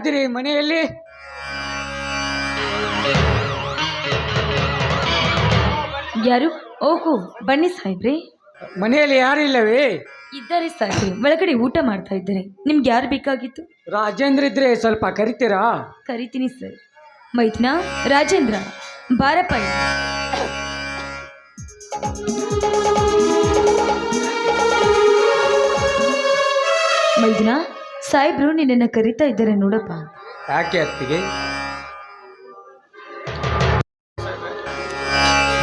ಯಾರಿದ್ದೀರಿ ಮನೆಯಲ್ಲಿ? ಯಾರು? ಓಹೋ ಬನ್ನಿ ಸಾಹೇಬ್ರೆ. ಮನೆಯಲ್ಲಿ ಯಾರು ಇಲ್ಲವೇ? ಇದ್ದಾರೆ ಸಾಹೇಬ್ರಿ. ಒಳಗಡೆ ಊಟ ಮಾಡ್ತಾ ಇದ್ದಾರೆ. ನಿಮ್ಗೆ ಯಾರು ಬೇಕಾಗಿತ್ತು? ರಾಜೇಂದ್ರ ಇದ್ರೆ ಸ್ವಲ್ಪ ಕರಿತೀರಾ? ಕರಿತೀನಿ ಸರ್. ಮೈತ್ನ ರಾಜೇಂದ್ರ ಬಾರಪ್ಪ ಇಲ್ಲಿ. ಸಾಹೇಬ್ರು ನಿನ್ನನ್ನು ಕರಿತಾ ಇದ್ದಾರೆ ನೋಡಪ್ಪ. ಯಾಕೆ ಅತ್ತಿಗೆ?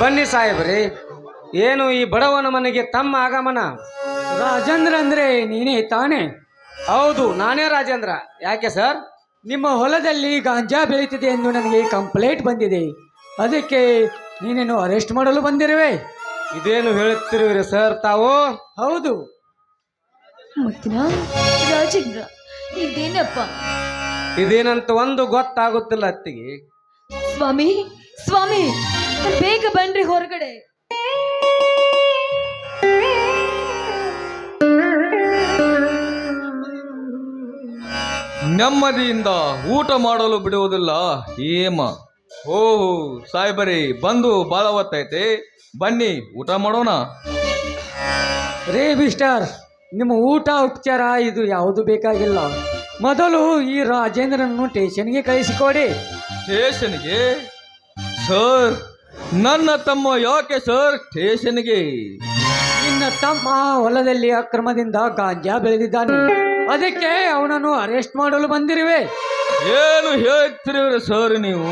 ಬನ್ನಿ ಸಾಹೇಬ್ರಿ ಏನು ಈ ಬಡವನ ಮನೆಗೆ ತಮ್ಮ ಆಗಮನ? ರಾಜೇಂದ್ರ ಅಂದ್ರೆ ನೀನೇ ತಾನೇ? ಹೌದು ನಾನೇ ರಾಜೇಂದ್ರ. ಯಾಕೆ ಸರ್? ನಿಮ್ಮ ಹೊಲದಲ್ಲಿ ಗಾಂಜಾ ಬೆಳೀತಿದೆ ಎಂದು ನನಗೆ ಕಂಪ್ಲೇಂಟ್ ಬಂದಿದೆ. ಅದಕ್ಕೆ ನೀನೇನು ಅರೆಸ್ಟ್ ಮಾಡಲು ಬಂದಿರುವೆ? ಇದೇನು ಹೇಳುತ್ತಿರುವಿರಿ ಸರ್ ತಾವು? ಹೌದು. ರಾಜೇಂದ್ರ. ಇದೇನಪ್ಪ? ಇದೇನಂತ ಒಂದು ಗೊತ್ತಾಗುತ್ತಿಲ್ಲ ಅತ್ತಿಗೆ. ಸ್ವಾಮಿ ಸ್ವಾಮಿ ಬೇಗ ಬನ್ರಿ ಹೊರಗಡೆ. ನೆಮ್ಮದಿಯಿಂದ ಊಟ ಮಾಡಲು ಬಿಡುವುದಿಲ್ಲ ಏಮ ಓ ಸಾಯ್ಬರಿ ಬಂದು ಭಾಳ ಹೊತ್ತೈತೆ ಬನ್ನಿ ಊಟ ಮಾಡೋಣ. ರೇ ಮಿಸ್ಟರ್ ನಿಮ್ಮ ಊಟ ಉಪಚಾರ ಇದು ಯಾವುದು ಬೇಕಾಗಿಲ್ಲ. ಮೊದಲು ಈ ರಾಜೇಂದ್ರನನ್ನು ಸ್ಟೇಷನ್ಗೆ ಕಳಿಸಿಕೊಡಿ. ಸ್ಟೇಷನ್ಗೆ? ಸರ್ ನನ್ನ ತಮ್ಮ ಯಾಕೆ ಸರ್ ಸ್ಟೇಷನ್ಗೆ? ನಿನ್ನ ತಮ್ಮ ಹೊಲದಲ್ಲಿ ಅಕ್ರಮದಿಂದ ಗಾಂಜಾ ಬೆಳೆದಿದ್ದಾನೆ. ಅದಕ್ಕೆ ಅವನನ್ನು ಅರೆಸ್ಟ್ ಮಾಡಲು ಬಂದಿರುವೆ. ಏನು ಹೇಳ್ತಿರುವಿರಿ ಸರ್ ನೀವು?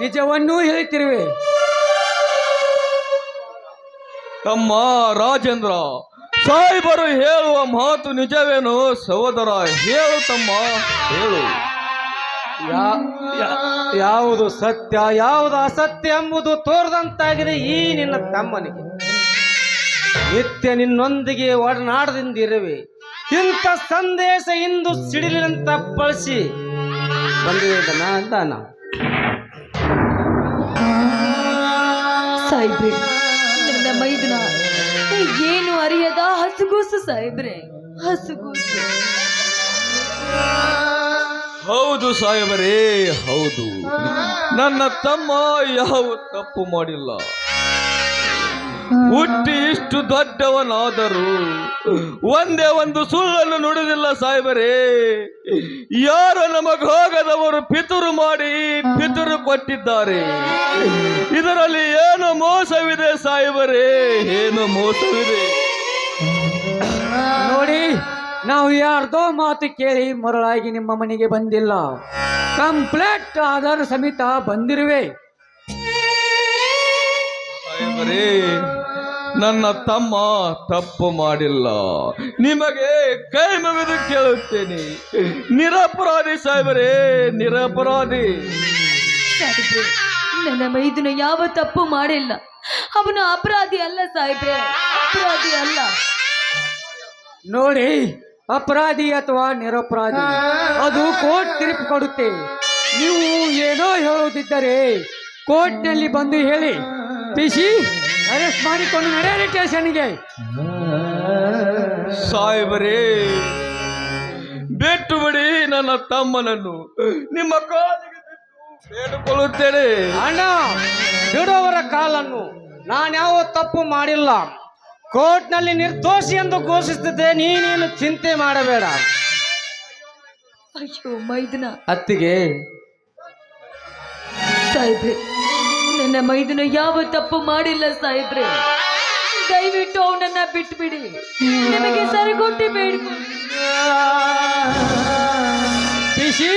ನಿಜವನ್ನೂ ಹೇಳ್ತಿರುವೆ. ತಮ್ಮ ರಾಜೇಂದ್ರ ಸಾಯಿಬರು ಹೇಳುವ ಮಾತು ನಿಜವೇನು? ಸಹೋದರ, ಹೇಳು ತಮ್ಮ, ಹೇಳು. ಯಾವುದು ಸತ್ಯ, ಯಾವುದು ಅಸತ್ಯ ಎಂಬುದು ತೋರದಂತಾಗಿದೆ ಈ ನಿನ್ನ ತಮ್ಮನಿಗೆ. ನಿತ್ಯ ನಿನ್ನೊಂದಿಗೆ ಒಡನಾಡದಿಂದಿರುವೆ. ಇಂಥ ಸಂದೇಶ ಇಂದು ಸಿಡಿಲಿನಂತ ಬಳಸಿ. ಬಂದಿದ್ದಾನ ಅಂತ ನಾವು ಸಾಹೇಬ್ರೆ ಹಸುಗೂಸು ಸಾಹೇಬ್ರೆ, ಹಸುಗೂಸು. ಹೌದು ಸಾಹೇಬರೇ, ಹೌದು. ನನ್ನ ತಮ್ಮ ಯಾವ ತಪ್ಪು ಮಾಡಿಲ್ಲ. ಹುಟ್ಟಿ ಇಷ್ಟು ದೊಡ್ಡವನಾದರೂ ಒಂದೇ ಒಂದು ಸುಳ್ಳನ್ನು ನುಡಿದಿಲ್ಲ ಸಾಹೇಬರೇ. ಯಾರು ನಮಗೋಗದವರು ಪಿತುರು ಮಾಡಿ ಪಿತುರು ಕೊಟ್ಟಿದ್ದಾರೆ. ಇದರಲ್ಲಿ ಏನು ಮೋಸವಿದೆ ಸಾಹೇಬರೇ? ಏನು ಮೋಸವಿದೆ? ನೋಡಿ ನಾವು ಯಾರ್ದೋ ಮಾತು ಕೇಳಿ ಮರಳಾಗಿ ನಿಮ್ಮ ಮನೆಗೆ ಬಂದಿಲ್ಲ. ಕಂಪ್ಲೇಂಟ್ ಆಧಾರ ಸಮೇತ ಬಂದಿರುವೆ. ನನ್ನ ತಮ್ಮ ತಪ್ಪು ಮಾಡಿಲ್ಲ. ನಿಮಗೆ ಕೈ ಮುಗಿದು ಕೇಳುತ್ತೇನೆ. ನಿರಪರಾಧಿ ಸಾಹೇಬರೇ ನಿರಪರಾಧಿ. ನನ್ನ ಮೈದನ ಯಾವ ತಪ್ಪು ಮಾಡಿಲ್ಲ. ಅವನು ಅಪರಾಧಿ ಅಲ್ಲ ಸಾಹೇಬ್ರೆ. ಅಪರಾಧಿ ಅಲ್ಲ. ನೋಡಿ ಅಪರಾಧಿ ಅಥವಾ ನಿರಪರಾಧಿ ಅದು ಕೋರ್ಟ್ ತೀರ್ಪು ಕೊಡುತ್ತೆ. ನೀವು ಏನೋ ಹೇಳುವುದಿದ್ದರೆ ಕೋರ್ಟ್ನಲ್ಲಿ ಬಂದು ಹೇಳಿ. ಪಿಸಿ ಅರೆಸ್ಟ್ ಮಾಡಿಕೊಂಡು ನಡೆಯಲಿ ಸ್ಟೇಷನ್ಗೆ. ಸಾಹೇಬರೇ ಬಿಟ್ಟು ಬಿಡಿ ನನ್ನ ತಮ್ಮನನ್ನು. ನಿಮ್ಮ ಕಾಲಿಗೆ ಬೇಡಿಕೊಳ್ಳುತ್ತೇನೆ. ಅಣ್ಣ ಬಿಡುವವರ ಕಾಲನ್ನು. ನಾನ್ಯಾವ ತಪ್ಪು ಮಾಡಿಲ್ಲ. ಕೋರ್ಟ್ನಲ್ಲಿ ನಿರ್ದೋಷಿ ಎಂದು ಘೋಷಿಸುತ್ತಿದ್ದೆ ನೀನೇನು ಚಿಂತೆ ಮಾಡಬೇಡ. ಅಯ್ಯೋ ಮೈದನ. ಅತ್ತಿಗೆ ಸಾಹೇಬ್ರೆ ನನ್ನ ಮೈದನ ಯಾವ ತಪ್ಪು ಮಾಡಿಲ್ಲ ಸಾಹೇಬ್ರೆ. ದಯವಿಟ್ಟು ಅವನನ್ನ ಬಿಟ್ಬಿಡಿ. ನಿಮಗೆ ಸರಿಗೊಟ್ಟಿ ಬೇಡ. ಪಿಸಿ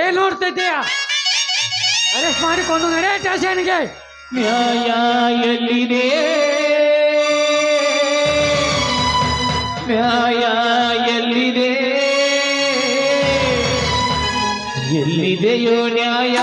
ಏನ್ ನೋಡ್ತಿದ್ದೀಯ? ಅರೆಸ್ಟ್ ಮಾಡಿಕೊಂಡು ನಡೆಯ ಸ್ಟೇಷನ್ಗೆ ನ್ಯಾಯ ಎಲ್ಲಿದೆ? ನ್ಯಾಯ ಎಲ್ಲಿದೆ ಎಲ್ಲಿದೆಯೋ ನ್ಯಾಯ.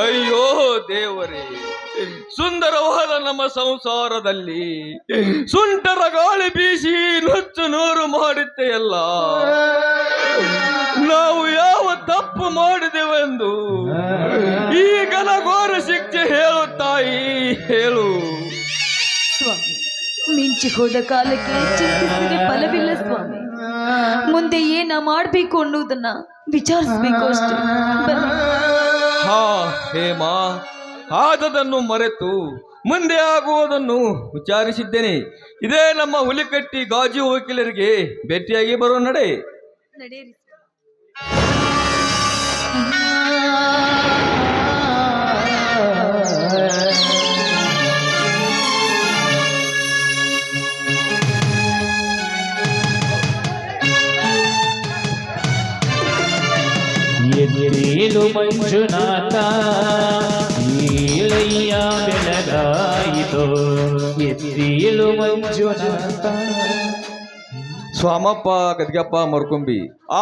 ಅಯ್ಯೋ ದೇವರೇ ಸುಂದರವಾದ ನಮ್ಮ ಸಂಸಾರದಲ್ಲಿ ಸುಂಟರ ಗಾಳಿ ಬೀಸಿ ನುಚ್ಚು ನೂರು ಮಾಡುತ್ತೆಯಲ್ಲ ನಾವು ಯಾವ ತಪ್ಪು ಮಾಡಿದೆವೆಂದು ಈ ಘೋರ ಶಿಕ್ಷೆ ಹೇಳು ತಾಯಿ ಹೇಳು. ಸ್ವಾಮಿ ಮಿಂಚಿ ಹೋದ ಕಾಲಕ್ಕೆ ಚಿಂತಿಸಿದ ಫಲವಿಲ್ಲ ಸ್ವಾಮಿ. ಮುಂದೆ ಏನ ಮಾಡಬೇಕು ಅನ್ನೋದನ್ನ ವಿಚಾರಿಸ್ಬೇಕು ಅಷ್ಟೇ. ಹಾ ಮಾ ಆದದನ್ನು ಮರೆತು ಮುಂದೆ ಆಗುವುದನ್ನು ವಿಚಾರಿಸಿದ್ದೇನೆ. ಇದೇ ನಮ್ಮ ಹುಲಿಕಟ್ಟಿ ಗಾಜು ವಕೀಲರಿಗೆ ಭೇಟಿಯಾಗಿ ಬರೋ ನಡೆ. ನಡೆಯಿರಿ. ಮಂಜುನಾಥ ಏಳಯ್ಯ ಬೆಳಗಾಯಿತು ಎದ್ದೇಳು ಮಂಜುನಾಥ ಸ್ವಾಮಪ್ಪ ಗದ್ಗಪ್ಪ ಮರ್ಕೊಂಬಿ ಆ